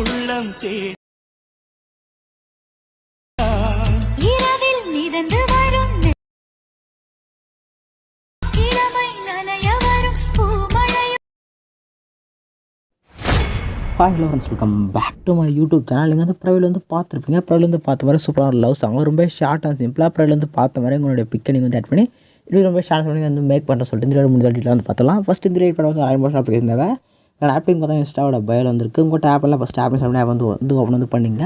உள்ளம் தே இரவில் மிதந்து வரும் இளமை நனைய hi hello friends welcome back to my YouTube channel இங்கே வந்து ப்ரைவில் வந்து பார்த்துருப்பீங்க. ப்ரைவில் வந்து பார்த்த மாதிரி சூப்பரான லவ் சாங் ரொம்ப ஷார்ட் அண்ட் சிம்பிளாக ப்ரைவில் வந்து பார்த்த மாதிரி உங்களுடைய பிக்கை நீங்கள் வந்து ஆட் பண்ணி இது ரொம்ப ஷார்ட் பண்ணி வந்து மேக் பண்ணுற சொல்லிட்டு இந்த வீடியோ முடிஞ்ச டீட்டில் வந்து பார்த்தலாம் ஃபஸ்ட் இந்த ரேட் பண்ண வந்து ஆயிரம் வருஷம் அப்படி இருந்தாங்க நான் ஆப்பிங் பார்த்தா இன்ஸ்டாவோட பயல் வந்துருக்கு. உங்கள்கிட்ட ஆப்பெல்லாம் ஃபஸ்ட் ஆப் இன்ஸ்டால் ஆப் வந்து வந்து ஓப்பன் வந்து பண்ணிங்க.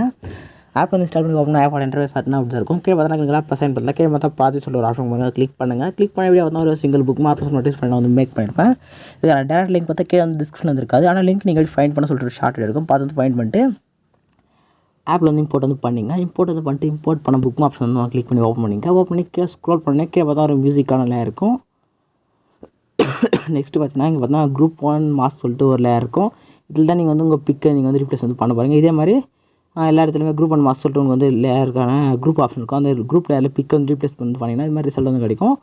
ஆப் வந்து இன்ஸ்டால் பண்ணி ஓப்பன் ஆப் இன்டர்வேஸ் பார்த்தீங்கன்னா அப்படி இருக்கும். கீழே பார்த்தா ஆப் சைன் பண்ணல கீழே பார்த்தா பார்த்து சொல்ல ஒரு ஆப்ஷன் வந்து கிளிக் பண்ணுங்கள் கிளிக் பண்ண வீடியோ வந்து ஒரு சிங்கிள் புக் மார்க் நோட்டீஸ் பண்ண வந்து மேக் பண்ணியிருப்பேன் இதில் டேரக்ட் லிங்க் பார்த்தா கீழே வந்து டிஸ்கிரிப்ஷன் இருக்காது. ஆனால் லிங்க் நீங்கள் ஃபைன் பண்ண சொல்லிட்டு ஷார்ட் இருக்கும். பார்த்து வந்து ஃபைன் பண்ணிட்டு ஆப்பில் வந்து இம்போர்ட் வந்து பண்ணிங்க. இம்போர்ட் வந்து பண்ணிட்டு இம்போர்ட் பண்ண புக் ஆப்ஷன் வந்து கிளிக் பண்ணி ஓப்பன் பண்ணிங்க. ஓப்பன் பண்ணி கீழே ஸ்க்ரோல் பண்ணி கீழே பார்த்தா ஒரு மியூசிக்கான லேயர் இருக்கும். நெக்ஸ்ட்டு பார்த்தீங்கன்னா இங்கே பார்த்தீங்கன்னா குரூப் ஒன் மாஸ் சொல்லிட்டு ஒரு லேயர் இருக்கும். இதில் தான் நீங்கள் வந்து உங்கள் பிக்கை நீங்கள் வந்து ரீப்ளேஸ் வந்து பண்ண பாருங்கள் இதே மாதிரி எல்லா இடத்துலையுமே குரூப் அண்ட் மாஸ் சொல்லிட்டு உங்களுக்கு வந்து லேயருக்கான குரூப் ஆப்ஷன் இருக்கும் அந்த குரூப் லேயரில் பிக் வந்து ரீப்ளேஸ் வந்து பண்ணிங்கன்னா இது மாதிரி ரிசல்ட் வந்து கிடைக்கும்.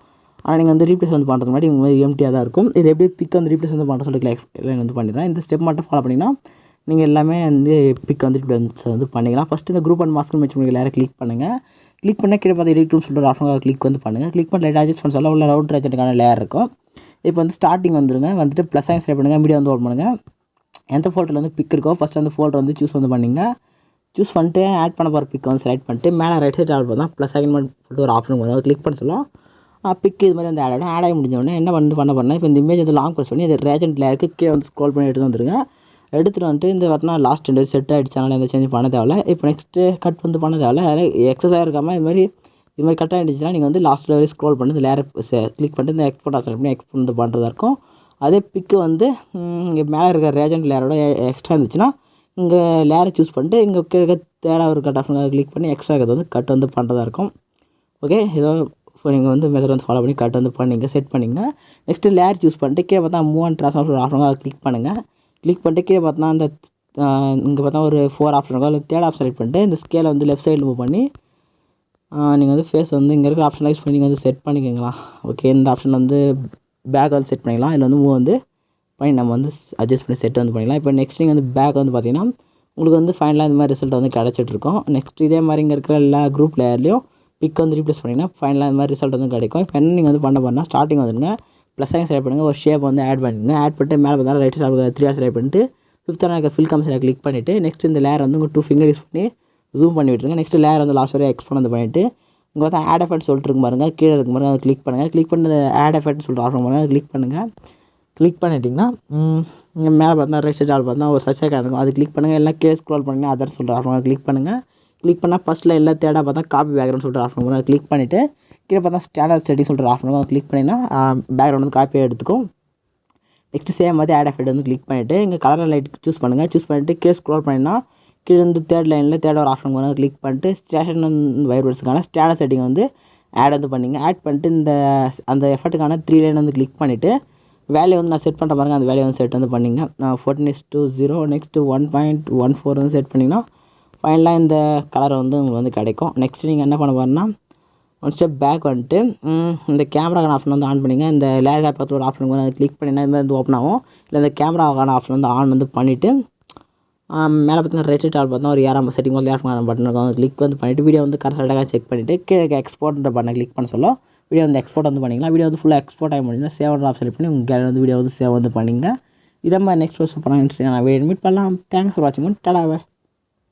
ஆனால் நீங்கள் வந்து ரீப்ளேஸ் வந்து பண்ணுறது முன்னாடி உங்கள் மாதிரி எம்டியாக தான் இருக்கும். இது எப்படி பிக் வந்து ரீப்ளேஸ் வந்து பண்ணுற சொல்லிட்டு லைஃப் வந்து பண்ணிடுறேன். இந்த ஸ்டெப் மட்டும் ஃபாலோ பண்ணிங்கன்னா நீங்கள் எல்லாமே வந்து பிக் வந்து ரீப்ளேஸ் வந்து பண்ணிக்கலாம். ஃபஸ்ட்டு இந்த குரூப் அண்ட் மாஸ்க் மேட்ச் பண்ணி லேயரை கிளிக் பண்ணுங்கள் கிளிக் பண்ணால் கிட்ட பார்த்து எடிட் சொல்லிட்டு ஒரு ஆப்ஷன் கிளிக் வந்து பண்ணுங்கள் கிளிக் பண்ணி லைட் அட்ஜஸ்ட் பண்ண சொல்ல உள்ள ரவுண்ட் ரேஜென்ட்டுக்கான லேயர் இருக்கும். இப்போ வந்து ஸ்டார்டிங் வந்துருங்க. வந்துட்டு ப்ளஸ் சைன் ஸ்டே பண்ணுங்கள் மீடியா வந்து ஓப்பன் பண்ணுங்கள் எந்த ஃபோல்டரில் வந்து பிக் இருக்கோ ஃபஸ்ட்டு அந்த ஃபோல்டர் வந்து சூஸ் வந்து பண்ணிங்க. சூஸ் பண்ணிட்டு ஆட் பண்ண போகிற பிக் வந்து செலக்ட் பண்ணிட்டு மேலே ரைட் சைட் ஆட் பண்ணால் ப்ளஸ் செகண்ட் சொல்லிட்டு ஒரு ஆப்ஷன் வரும் கிளிக் பண்ண சொல்லும் பிக் இது மாதிரி வந்து ஆட் ஆகிடும் ஆட் ஆகி முடிஞ்சோடனே என்ன வந்து பண்ண போறேன்னா இப்போ இந்த இமேஜ் வந்து லாங் ப்ரெஸ் பண்ணி இது ரேஜென்ட் லேயருக்கு கீழே வந்து ஸ்க்ரோல் பண்ணி எடுத்து வந்துருங்க. எடுத்துகிட்டு வந்துட்டு இந்த பார்த்தா லாஸ்ட் ரெண்டு செட் ஆகிடுச்சாலும் எந்த சேஞ்ச் பண்ண தேவையில்ல. இப்போ நெக்ஸ்ட்டு கட் வந்து பண்ண தேவையில்ல. எக்ஸசைஸ் இருக்காமல் இது மாதிரி இது மாதிரி கட் ஆகிடுச்சுன்னா நீங்கள் வந்து லாஸ்ட்டில் வரை ஸ்க்ரோல் பண்ணி இந்த லேயர் கிளிக் பண்ணிட்டு இந்த எக்ஸ்போர்ட் ஆப்ஷன் பண்ணி எக்ஸ்போர்ட் வந்து பண்ணுறதா இருக்கும். அதே பிக்கு வந்து இங்கே மேலே இருக்கிற ரேஜென்ட் லேயரோட எக்ஸ்ட்ரா இருந்துச்சுன்னா இங்கே லேரை சூஸ் பண்ணிட்டு இங்கே கீழே தேடா ஒரு கட் ஆஃப் கிளிக் பண்ணி எக்ஸ்ட்ரா இருக்கிறது வந்து கட் வந்து பண்ணுறதா இருக்கும். ஓகே ஏதோ நீங்கள் வந்து மெத்தட் வந்து ஃபாலோ பண்ணி கட் வந்து பண்ணிங்க செட் பண்ணிங்க. நெக்ஸ்ட்டு லேர் சூஸ் பண்ணிட்டு கீழே பார்த்தா மூவ் அண்ட் ட்ரான்ஸ்ஃபார்ம் ஒரு ஆப்ஷன் கிளிக் பண்ணுங்கள் கிளிக் பண்ணிட்டு கீழே பார்த்தா அந்த இங்கே பார்த்தா ஒரு ஃபோர் ஆப்ஷன் இருக்கும் அதில் தேர்ட் ஆப்ஷன் செலக்ட் பண்ணிட்டு இந்த ஸ்கேலை வந்து லெஃப்ட் சைடில் மூவ் பண்ணி நீங்கள் வந்து ஃபேஸ் வந்து இங்கே இருக்கிற ஆப்ஷன் யூஸ் பண்ணி நீங்கள் வந்து செட் பண்ணிக்கோங்களா? ஓகே இந்த ஆப்ஷன் வந்து பேக் வந்து செட் பண்ணிக்கலாம். இதில் வந்து மூவ் வந்து பண்ணி நம்ம வந்து அட்ஜஸ்ட் பண்ணி செட் வந்து பண்ணிக்கலாம். இப்போ நெக்ஸ்ட் நீங்கள் வந்து பேக் வந்து பார்த்தீங்கன்னா உங்களுக்கு வந்து ஃபைனலாக இந்த மாதிரி ரிசல்ட் வந்து கிடச்சிட்ருக்கும் நெக்ஸ்ட் இதே மாதிரி இங்கே இருக்கிற எல்லா குரூப் லேயர்லையும் பிக் வந்து ரீப்ளேஸ் பண்ணிங்கன்னா ஃபைனலாக இந்த மாதிரி ரிசல்ட் வந்து கிடைக்கும். இப்போ என்ன நீங்கள் வந்து பண்ண போனால் ஸ்டார்டிங் வந்துடுங்க. ப்ளஸ் சைன் செலக்ட் பண்ணுங்கள் ஒரு ஷேப் வந்து ஆட் பண்ணிடுங்க. ஆட் பண்ணிட்டு மேலே பார்த்தாலும் right side three or select பண்ணிட்டு ஃபிஃப்த்தான இருக்க ஃபில் கம்ஸில் கிளிக் பண்ணிவிட்டு நெக்ஸ்ட் இந்த லேயர் வந்து உங்கள் டூ ஃபிங்கர் யூஸ் பண்ணி ஜூம் பண்ணி விட்டுருங்க. நெக்ஸ்ட் லேயர் வந்து லாஸ்ட் வரையும் எக்ஸ்போன் வந்து பண்ணிவிட்டு உங்கள் வந்து ஆட் எஃபெக்ட் சொல்லிட்டு இருக்கு பாருங்க. கீழே இருக்கும் பாருங்க. அதை கிளிக் பண்ணுங்கள் கிளிக் பண்ண ஆட் எஃபெக்ட் சொல்லிட்டு ஆஃபர் பண்ணுங்கள் கிளிக் பண்ணுங்கள் கிளிக் பண்ணிட்டீங்கன்னா இங்கே மேலே பார்த்தா ரைட் சைடு ஆள் பார்த்தா ஒரு சர்ச் ஐக்கான் இருக்கும். அது கிளிக் பண்ணுங்கள் எல்லாம் கீழே ஸ்க்ரோல் பண்ணுங்க. அதர் சொல்கிற ஆப்ஷன் கிளிக் பண்ணுங்கள் கிளிக் பண்ணால் ஃபஸ்ட்டில் எல்லா தேடாக பார்த்தா காப்பி பேக்ரவுண்ட் சொல்லிட்டு ஆஃப் பண்ணுவோம் கிளிக் பண்ணிவிட்டு கீழே பார்த்தா ஸ்டாண்டர்ட் செட்டிங் சொல்லிட்டு ஆஃப் பண்ணுவோம் கிளிக் பண்ணிங்கன்னா பேக்ரவுண்ட் வந்து காப்பியாக எடுத்துக்கும். நெக்ஸ்ட் சேம் மாதிரி ஆட் எஃபெக்ட் வந்து கிளிக் பண்ணிவிட்டு இங்கே கலர் லைட் சூஸ் பண்ணுங்கள் சூஸ் பண்ணிவிட்டு கீழே ஸ்க்ரோல் பண்ணிங்கன்னா கீழே இருந்து தேர்ட் லைனில் தேர்ட் ஒரு ஆப்ஷன் வந்து கிளிக் பண்ணிட்டு ஸ்டேஷன் வைப்ரேட்ஸுக்கான ஸ்டாண்டர்ட் செட்டிங் வந்து ஆட் வந்து பண்ணிங்க. ஆட் பண்ணிட்டு இந்த அந்த எஃபர்ட்டுக்கான த்ரீ லைன் வந்து கிளிக் பண்ணிவிட்டு வேலையை வந்து நான் செட் பண்ணுற பாருங்க. அந்த வேலையை வந்து செட் வந்து பண்ணிங்க. ஃபோர்டின் is two zero next one point one four வந்து செட் பண்ணிங்கன்னா ஃபைனலாக இந்த கலர் வந்து உங்களுக்கு வந்து கிடைக்கும். நெக்ஸ்ட் நீங்கள் என்ன பண்ண பாருன்னா ஒன் ஸ்டெப் பேக் வந்துட்டு இந்த கேமராக்கான ஆப்ஷன் வந்து ஆன் பண்ணிங்க. இந்த லேர் கேப் பக்கத்தில் ஒரு ஆப்ஷன் வந்து கிளிக் பண்ணினா இந்த மாதிரி வந்து ஓப்பன் ஆகும். இல்லை இந்த கேமராக்கான ஆப்ஷன் வந்து ஆன் வந்து பண்ணிவிட்டு மேலே பார்த்தீங்கன்னா ரெட் சைட் ஆல் பார்த்தா ஒரு ஏறாம செட்டிங் வந்து லேஃப்ட் பட்டன் இருக்கும் கிளிக் வந்து பண்ணிவிட்டு வீடியோ வந்து கரெக்டாக செக் பண்ணிவிட்டு கீழே எக்ஸ்போர்ட்ன்ற பட்டனை கிளிக் பண்ண சொல்ல. வீடியோ வந்து எக்ஸ்போர்ட் வந்து பண்ணிக்கலாம். வீடியோ வந்து ஃபுல்லாக எக்ஸ்போர்ட் ஆகி முடிஞ்சுன்னா சேவ் ஆப்ஷன் செலக்ட் பண்ணி உங்கள் கேலரி வந்து வீடியோ வந்து சேவ் வந்து பண்ணிங்க. இதை மாதிரி நெக்ஸ்ட் சூப்பராக இன்ட்ரெஸ்ட் நான் வீடியோ மீட் பண்ணலாம். தேங்க்ஸ் ஃபார் வாட்சிங் டடாவை